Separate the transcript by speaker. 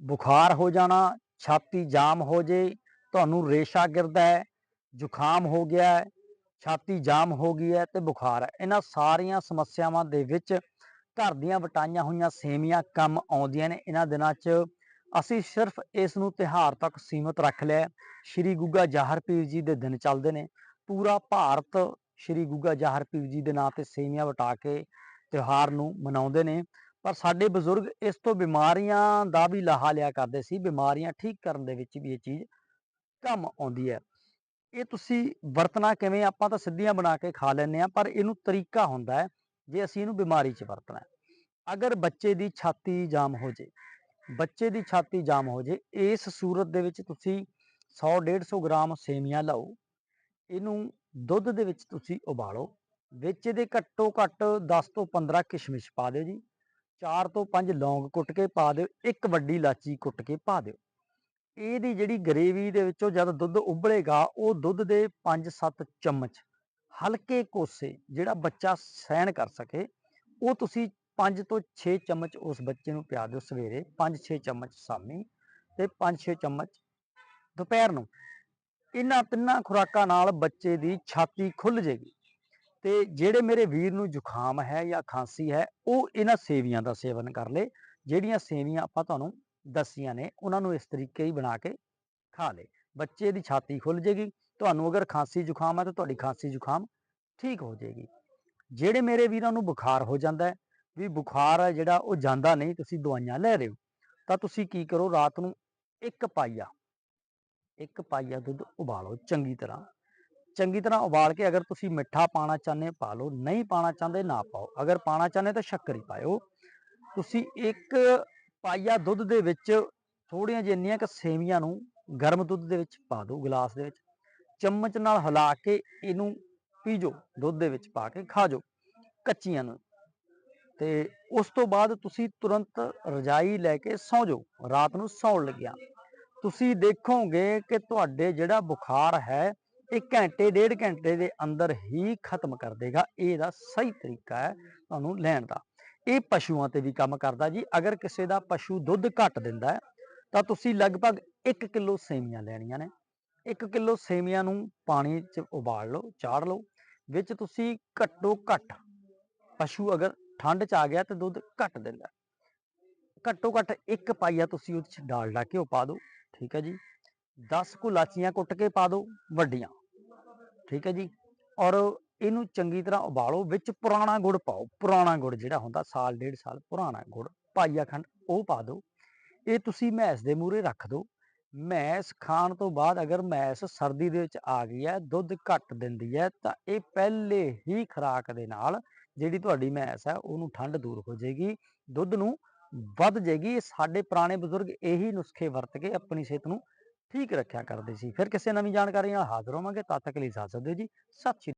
Speaker 1: ਬੁਖਾਰ ਹੋ ਜਾਣਾ, ਛਾਤੀ ਜਾਮ ਹੋ ਜੇ, ਤੁਹਾਨੂੰ ਰੇਸ਼ਾ ਗਿਰਦਾ ਹੈ, ਜ਼ੁਕਾਮ ਹੋ ਗਿਆ ਹੈ, ਛਾਤੀ ਜਾਮ ਹੋ ਗਈ ਹੈ ਤੇ ਬੁਖਾਰ ਹੈ। ਇਹਨਾਂ ਸਾਰੀਆਂ ਸਮੱਸਿਆਵਾਂ ਦੇ ਵਿੱਚ ਘਰ ਦੀਆਂ ਵਟਾਈਆਂ ਹੋਈਆਂ ਸੇਮੀਆਂ ਕੰਮ ਆਉਂਦੀਆਂ ਨੇ। ਇਹਨਾਂ ਦਿਨਾਂ 'ਚ ਅਸੀਂ ਸਿਰਫ ਇਸ ਨੂੰ ਤਿਹਾਰ ਤੱਕ ਸੀਮਤ ਰੱਖ ਲਿਆ ਸ਼੍ਰੀ ਗੁੱਗਾ ਜਾਹਰ ਪੀਰ ਜੀ ਦੇ ਦਿਨ ਚੱਲਦੇ ਨੇ। ਪੂਰਾ ਭਾਰਤ ਸ਼੍ਰੀ ਗੁੱਗਾ ਜਾਹਰ ਪੀਰ ਜੀ ਦੇ ਨਾਂ ਤੇ ਸੇਮੀਆਂ ਵਟਾ ਕੇ ਤਿਉਹਾਰ ਨੂੰ ਮਨਾਉਂਦੇ ਨੇ। ਪਰ ਸਾਡੇ ਬਜ਼ੁਰਗ ਇਸ ਤੋਂ ਬਿਮਾਰੀਆਂ ਦਾ ਵੀ ਲਾਹਾ ਲਿਆ ਕਰਦੇ ਸੀ, ਬਿਮਾਰੀਆਂ ਠੀਕ ਕਰਨ ਦੇ ਵਿੱਚ ਵੀ ਇਹ ਚੀਜ਼ ਕੰਮ ਆਉਂਦੀ ਹੈ। ਇਹ ਤੁਸੀਂ ਵਰਤਣਾ ਕਿਵੇਂ, ਆਪਾਂ ਤਾਂ ਸਿੱਧੀਆਂ ਬਣਾ ਕੇ ਖਾ ਲੈਂਦੇ ਆ ਪਰ ਇਹਨੂੰ ਤਰੀਕਾ ਹੁੰਦਾ ਹੈ ਜੇ ਅਸੀਂ ਇਹਨੂੰ ਬਿਮਾਰੀ 'ਚ ਵਰਤਣਾ ਅਗਰ ਬੱਚੇ ਦੀ ਛਾਤੀ ਜਾਮ ਹੋ ਜੇ, ਬੱਚੇ ਦੀ ਛਾਤੀ ਜਾਮ ਹੋ ਜੇ, ਇਸ ਸੂਰਤ ਦੇ ਵਿੱਚ ਤੁਸੀਂ 100 150 ਗ੍ਰਾਮ ਸੇਮੀਆਂ ਲਓ, ਇਹਨੂੰ ਦੁੱਧ ਦੇ ਵਿੱਚ ਤੁਸੀਂ ਉਬਾਲੋ, ਵਿੱਚ ਇਹਦੇ ਘੱਟੋ ਘੱਟ 10 ਤੋਂ 15 ਕਿਸ਼ਮਿਸ਼ ਪਾ ਦਿਓ ਜੀ। 4 ਤੋਂ 5 ਲੌਂਗ ਕੁੱਟ ਕੇ ਪਾ ਦਿਓ, ਇੱਕ ਵੱਡੀ ਇਲਾਚੀ ਕੁੱਟ ਕੇ ਪਾ ਦਿਓ। ਇਹਦੀ ਜਿਹੜੀ ਗਰੇਵੀ ਦੇ ਵਿੱਚੋਂ ਜਦ ਦੁੱਧ ਉਬਲੇਗਾ, ਉਹ ਦੁੱਧ ਦੇ 5-7 ਚਮਚ ਹਲਕੇ ਕੋਸੇ ਜਿਹੜਾ ਬੱਚਾ ਸਹਿਣ ਕਰ ਸਕੇ, ਉਹ ਤੁਸੀਂ 5 ਤੋਂ 6 ਚਮਚ ਉਸ ਬੱਚੇ ਨੂੰ ਪਿਆ ਦਿਓ ਸਵੇਰੇ 5-6 ਚਮਚ ਸ਼ਾਮੀ ਤੇ 5-6 ਚਮਚ ਦੁਪਹਿਰ ਨੂੰ। ਇਹਨਾਂ ਤਿੰਨਾਂ ਖੁਰਾਕਾਂ ਨਾਲ ਬੱਚੇ ਦੀ ਛਾਤੀ ਖੁੱਲ ਜੇਗੀ। ਤੇ ਜਿਹੜੇ ਮੇਰੇ ਵੀਰ ਨੂੰ ਜ਼ੁਕਾਮ ਹੈ ਜਾਂ ਖਾਂਸੀ ਹੈ, ਉਹ ਇਹਨਾਂ ਸੇਵੀਆਂ ਦਾ ਸੇਵਨ ਕਰ ਲੇ ਜਿਹੜੀਆਂ ਸੇਵੀਆਂ ਆਪਾਂ ਤੁਹਾਨੂੰ ਦੱਸੀਆਂ ਨੇ, ਉਹਨਾਂ ਨੂੰ ਇਸ ਤਰੀਕੇ ਹੀ ਬਣਾ ਕੇ ਖਾ ਲੇ ਬੱਚੇ ਦੀ ਛਾਤੀ ਖੁੱਲ ਜੇਗੀ, ਤੁਹਾਨੂੰ ਅਗਰ ਖਾਂਸੀ ਜ਼ੁਕਾਮ ਹੈ ਤਾਂ ਤੁਹਾਡੀ ਖਾਂਸੀ ਜ਼ੁਕਾਮ ਠੀਕ ਹੋ ਜੇਗੀ। ਜਿਹੜੇ ਮੇਰੇ ਵੀਰਾਂ ਨੂੰ ਬੁਖਾਰ ਹੋ ਜਾਂਦਾ ਹੈ, ਵੀ ਬੁਖਾਰ ਹੈ ਜਿਹੜਾ, ਉਹ ਜਾਂਦਾ ਨਹੀਂ, ਤੁਸੀਂ ਦਵਾਈਆਂ ਲੈ ਰਹੇ ਹੋ, ਤਾਂ ਤੁਸੀਂ ਕੀ ਕਰੋ, ਰਾਤ ਨੂੰ ਇੱਕ ਪਾਈਆ ਇੱਕ ਪਾਈਆ ਦੁੱਧ ਉਬਾਲੋ ਚੰਗੀ ਤਰ੍ਹਾਂ। ਚੰਗੀ ਤਰ੍ਹਾਂ ਉਬਾਲ ਕੇ ਅਗਰ ਤੁਸੀਂ ਮਿੱਠਾ ਪਾਣਾ ਚਾਹੁੰਦੇ ਪਾ ਲਓ, ਨਹੀਂ ਪਾਣਾ ਚਾਹੁੰਦੇ ਨਾ ਪਾਓ। ਅਗਰ ਪਾਣਾ ਚਾਹੁੰਦੇ ਤਾਂ ਸ਼ੱਕਰ ਹੀ ਪਾਇਓ। ਤੁਸੀਂ ਇੱਕ ਪਾਈਆ ਦੁੱਧ ਦੇ ਵਿੱਚ ਥੋੜੀਆਂ ਜਿਹੀਆਂ ਕਿ ਸੇਵੀਆਂ ਨੂੰ ਗਰਮ ਦੁੱਧ ਦੇ ਵਿੱਚ ਪਾ ਦਿਓ, ਗਲਾਸ ਦੇ ਵਿੱਚ। ਚਮਚ ਨਾਲ ਹਿਲਾ ਕੇ ਇਹਨੂੰ ਪੀਜੋ, ਦੁੱਧ ਦੇ ਵਿੱਚ ਪਾ ਕੇ ਖਾ ਜਾਓ ਕੱਚੀਆਂ ਨੂੰ। ਤੇ ਉਸ ਤੋਂ ਬਾਅਦ ਤੁਸੀਂ ਤੁਰੰਤ ਰਜਾਈ ਲੈ ਕੇ ਸੌਂ ਜਾਓ ਰਾਤ ਨੂੰ ਸੌਣ ਲੱਗਿਆ। ਤੁਸੀਂ ਦੇਖੋਗੇ ਕਿ ਤੁਹਾਡੇ ਜਿਹੜਾ ਬੁਖਾਰ ਹੈ ਇਹ ਘੰਟੇ, ਡੇਢ ਘੰਟੇ ਦੇ ਅੰਦਰ ਹੀ ਖਤਮ ਕਰ ਦੇਗਾ। ਇਹਦਾ ਸਹੀ ਤਰੀਕਾ ਹੈ ਤੁਹਾਨੂੰ ਲੈਣ ਦਾ। ਇਹ ਪਸ਼ੂਆਂ ਤੇ ਵੀ ਕੰਮ ਕਰਦਾ ਜੀ। ਅਗਰ ਕਿਸੇ ਦਾ ਪਸ਼ੂ ਦੁੱਧ ਘੱਟ ਦਿੰਦਾ ਹੈ, ਤਾਂ ਤੁਸੀਂ ਲਗਭਗ 1 ਕਿਲੋ ਸੇਮੀਆਂ ਲੈਣੀਆਂ ਨੇ। 1 ਕਿਲੋ ਸੇਮੀਆਂ ਨੂੰ ਪਾਣੀ 'ਚ ਉਬਾਲ ਲਓ, ਚਾੜ ਲਓ, ਵਿੱਚ ਤੁਸੀਂ ਘੱਟੋ ਘੱਟ ਪਸ਼ੂ ਅਗਰ ਠੰਡ 'ਚ ਆ ਗਿਆ ਤੇ ਦੁੱਧ ਘੱਟ ਦਿੰਦਾ ਘੱਟੋ ਘੱਟ ਇੱਕ ਪਾਈਆ ਤੁਸੀਂ ਉਹਦੇ 'ਚ ਡਾਲਡਾ ਘਿਓ ਪਾ ਦਿਓ, ਠੀਕ ਹੈ ਜੀ। 10 ਕੁ ਲਾਚੀਆਂ ਕੁੱਟ ਕੇ ਪਾ ਦਿਓ, ਵੱਡੀਆਂ। ਠੀਕ ਹੈ ਜੀ, ਔਰ ਇਹਨੂੰ ਚੰਗੀ ਤਰ੍ਹਾਂ ਉਬਾਲੋ, ਵਿੱਚ ਪੁਰਾਣਾ ਗੁੜ ਪਾਓ, ਪੁਰਾਣਾ ਗੁੜ ਜਿਹੜਾ ਹੁੰਦਾ ਸਾਲ, ਡੇਢ ਸਾਲ ਪੁਰਾਣਾ ਗੁੜ ਪਾਈਆ ਖੰਡ ਉਹ ਪਾ ਦਿਓ, ਇਹ ਤੁਸੀਂ ਮੈਸ ਦੇ ਮੂਹਰੇ ਰੱਖ ਦਿਓ, ਮੈਸ ਖਾਣ ਤੋਂ ਬਾਅਦ ਅਗਰ ਮੈਸ ਸਰਦੀ ਦੇ ਵਿੱਚ ਆ ਗਈ ਹੈ, ਦੁੱਧ ਘੱਟ ਦਿੰਦੀ ਹੈ, ਤਾਂ ਇਹ ਪਹਿਲੇ ਹੀ ਖੁਰਾਕ ਦੇ ਨਾਲ ਜਿਹੜੀ ਤੁਹਾਡੀ ਮੈਸ ਹੈ, ਉਹਨੂੰ ਠੰਡ ਦੂਰ ਹੋ ਜਾਏਗੀ, ਦੁੱਧ ਨੂੰ ਵੱਧ ਜਾਏਗੀ, ਸਾਡੇ ਪੁਰਾਣੇ ਬਜ਼ੁਰਗ ਇਹੀ ਨੁਸਖੇ ਵਰਤ ਕੇ ਆਪਣੀ ਸਿਹਤ ਨੂੰ ਠੀਕ ਰੱਖਿਆ ਕਰਦੇ ਸੀ। ਫਿਰ ਕਿਸੇ ਨਵੀਂ ਜਾਣਕਾਰੀ ਨਾਲ ਹਾਜ਼ਰ ਹੋਵਾਂਗੇ, ਤਦ ਤੱਕ ਲਈ ਇਜਾਜ਼ਤ ਦਿਓ ਜੀ। ਸਤਿ ਸ਼੍ਰੀ